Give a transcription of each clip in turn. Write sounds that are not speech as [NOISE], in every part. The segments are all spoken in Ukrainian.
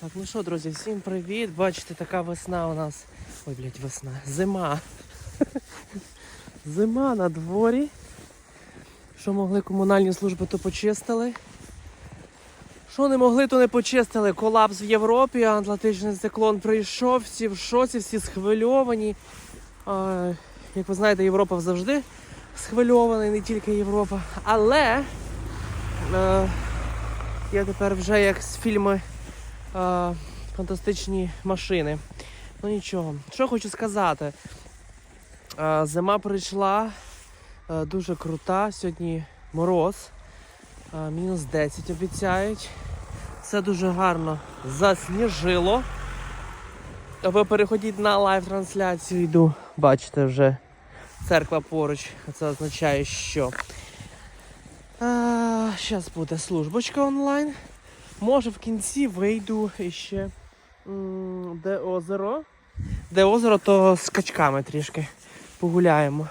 Так, ну що, друзі, всім привіт. Бачите, така весна у нас. Ой, блядь, весна. Зима. [LAUGHS] Зима на дворі. Що могли комунальні служби, то почистили. Що не могли, то не почистили. Колапс в Європі, Атлантичний циклон прийшов, всі в шоці, всі схвильовані. А, як ви знаєте, Європа завжди схвильована, і не тільки Європа. Але е, я тепер вже як з фільми е, фантастичні машини. Ну нічого. Що хочу сказати. Е, зима прийшла е, дуже крута. Сьогодні мороз. Е, мінус 10 обіцяють. Все дуже гарно засніжило. Ви переходіть на лайв-трансляцію, йду. Бачите вже церква поруч. Це означає, що. Зараз буде службочка онлайн. Може в кінці вийду іще. м, Де озеро? Де озеро, то з качками трішки погуляємо.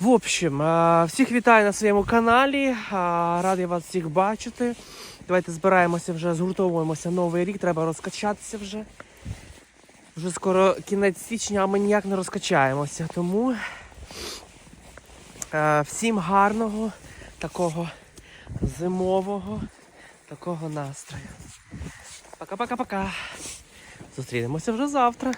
В общем, всіх вітаю на своєму каналі. Радий вас всіх бачити. Давайте збираємося вже, згуртовуємося новий рік, треба розкачатися вже. Вже скоро кінець січня, а ми ніяк не розкачаємося. Тому е, всім гарного, такого зимового, такого настрою. Пока-пока-пока. Зустрінемося вже завтра.